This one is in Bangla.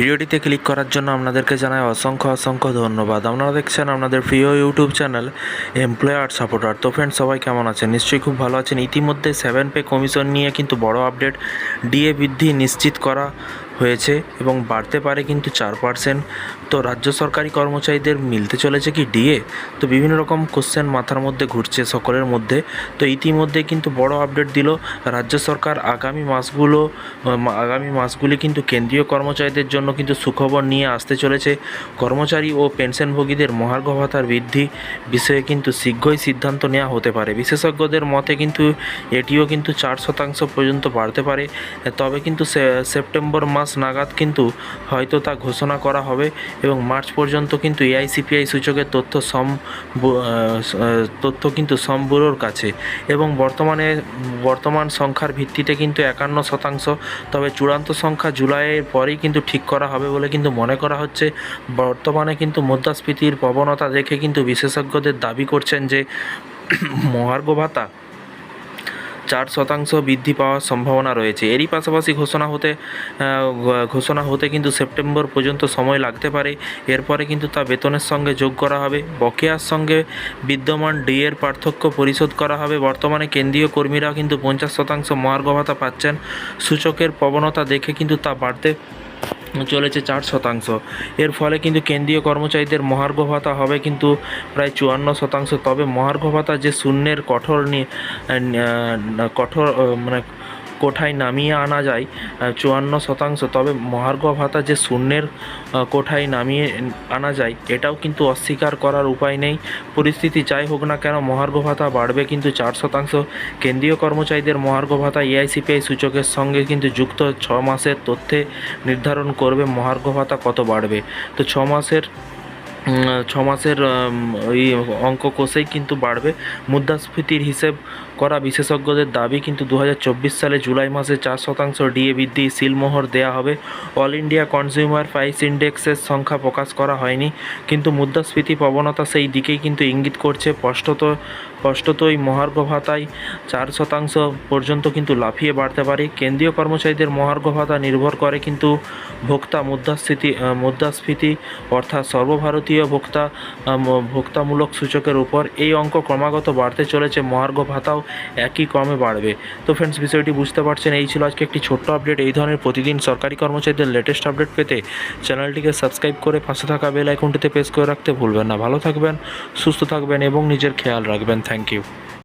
ভিডিওটিতে ক্লিক করার জন্য আপনাদেরকে জানাই অসংখ্য অসংখ্য ধন্যবাদ। আপনারা দেখছেন আপনাদের প্রিয় ইউটিউব চ্যানেল এমপ্লয়ার সাপোর্টার তো ফ্রেন্ড সবাই কেমন আছেন? নিশ্চয়ই খুব ভালো আছেন। ইতিমধ্যে সেভেন পে কমিশন নিয়ে কিন্তু বড় আপডেট ডিএ বৃদ্ধি নিশ্চিত করা হয়েছে এবং বাড়তে পারে কিন্তু চার পার্সেন্ট। তো রাজ্য সরকারি কর্মচারীদের মিলতে চলেছে কি ডিএ? তো বিভিন্ন রকম কোশ্চেন মাথার মধ্যে ঘুরছে সকলের মধ্যে। তো ইতিমধ্যে কিন্তু বড় আপডেট দিল রাজ্য সরকার। আগামী মাসগুলো আগামী মাসগুলি কিন্তু কেন্দ্রীয় কর্মচারীদের জন্য কিন্তু সুখবর নিয়ে আসতে চলেছে। কর্মচারী ও পেনশনভোগীদের মহার্ঘ ভাতার বৃদ্ধি বিষয়ে কিন্তু শীঘ্রই সিদ্ধান্ত নেওয়া হতে পারে। বিশেষজ্ঞদের মতে কিন্তু এটিও কিন্তু চার শতাংশ পর্যন্ত বাড়তে পারে। তবে কিন্তু সেপ্টেম্বর মাস নাগাদ কিন্তু হয়তো তা ঘোষণা করা হবে এবং মার্চ পর্যন্ত কিন্তু এআইসিপিআই সূচকের তথ্য সম তথ্য কিন্তু সম ব্যুরোর কাছে এবং বর্তমানে, বর্তমান সংখ্যার ভিত্তিতে কিন্তু একান্ন শতাংশ, তবে চূড়ান্ত সংখ্যা জুলাইয়ের পরেই কিন্তু ঠিক করা হবে বলে কিন্তু মনে করা হচ্ছে। বর্তমানে কিন্তু মুদ্রাস্ফীতির প্রবণতা দেখে কিন্তু বিশেষজ্ঞদের দাবি করছেন যে মহার্ঘ ভাতা চার শতাংশ বৃদ্ধি পাওয়ার সম্ভাবনা রয়েছে। এরই পাশাপাশি ঘোষণা হতে ঘোষণা হতে কিন্তু সেপ্টেম্বর পর্যন্ত সময় লাগতে পারে। এরপরে কিন্তু তা বেতনের সঙ্গে যোগ করা হবে। বকেয়ার সঙ্গে বিদ্যমান ডিএর পার্থক্য পরিশোধ করা হবে। বর্তমানে কেন্দ্রীয় কর্মীরা কিন্তু পঞ্চাশ শতাংশ মহার্গ ভাতা পাচ্ছেন। সূচকের প্রবণতা দেখে কিন্তু তা বাড়তে চলেছে চার শতাংশ। এর ফলে কিন্তু কেন্দ্রীয় কর্মচারীদের মহার্ঘ ভাতা হবে কিন্তু প্রায় চুয়ান্ন শতাংশ। তবে মহার্ঘ ভাতা যে শূন্যের কঠোর কঠোর মানে কোঠায় নামিয়ে আনা যায় চুয়ান্ন শতাংশ। তবে মহার্ঘ ভাতা যে শূন্যের কোঠায় নামিয়ে আনা যায়, এটাও কিন্তু অস্বীকার করার উপায় নেই। পরিস্থিতি যাই হোক না কেন, মহার্ঘ ভাতা বাড়বে কিন্তু চার শতাংশ। কেন্দ্রীয় কর্মচারীদের মহার্ঘ ভাতা এআইসিপিআই সূচকের সঙ্গে কিন্তু যুক্ত ছ মাসের তথ্যে নির্ধারণ করবে মহার্ঘ ভাতা কত বাড়বে। তো ছ মাসের ছ মাসের ওই অঙ্ক কষেই কিন্তু বাড়বে। মুদ্রাস্ফীতির হিসেব করা বিশেষজ্ঞদের দাবি কিন্তু দু হাজার চব্বিশ সালে জুলাই মাসে চার শতাংশ ডিএ বৃদ্ধি সিলমোহর দেওয়া হবে। অল ইন্ডিয়া কনজিউমার প্রাইস ইন্ডেক্সের সংখ্যা প্রকাশ করা হয়নি, কিন্তু মুদ্রাস্ফীতি প্রবণতা সেই দিকেই কিন্তু ইঙ্গিত করছে। স্পষ্টত, স্পষ্টতই মহার্ঘ ভাতায় চার শতাংশ পর্যন্ত কিন্তু লাফিয়ে বাড়তে পারে। কেন্দ্রীয় কর্মচারীদের মহার্ঘ ভাতা নির্ভর করে কিন্তু ভোক্তা মুদ্রাস্ফীতি মুদ্রাস্ফীতি অর্থাৎ সর্বভারতীয় ভোক্তা ভোক্তামূলক সূচকের উপর এই অঙ্ক ক্রমাগত বাড়তে চলেছে, মহার্ঘ ভাতাও একই ক্রমে বাড়বে। তো ফ্রেন্ডস বিষয়টি বুঝতে পারছেন, এই ছিল আজকে একটি ছোট্ট আপডেট এই ধরনের প্রতিদিন সরকারি কর্মচারীদের লেটেস্ট আপডেট পেতে চ্যানেলটিকে সাবস্ক্রাইব করে পাশে থাকা বেল আইকনটিতে প্রেস করে রাখতে ভুলবেন না। ভালো থাকবেন, সুস্থ থাকবেন এবং নিজের খেয়াল রাখবেন। Thank you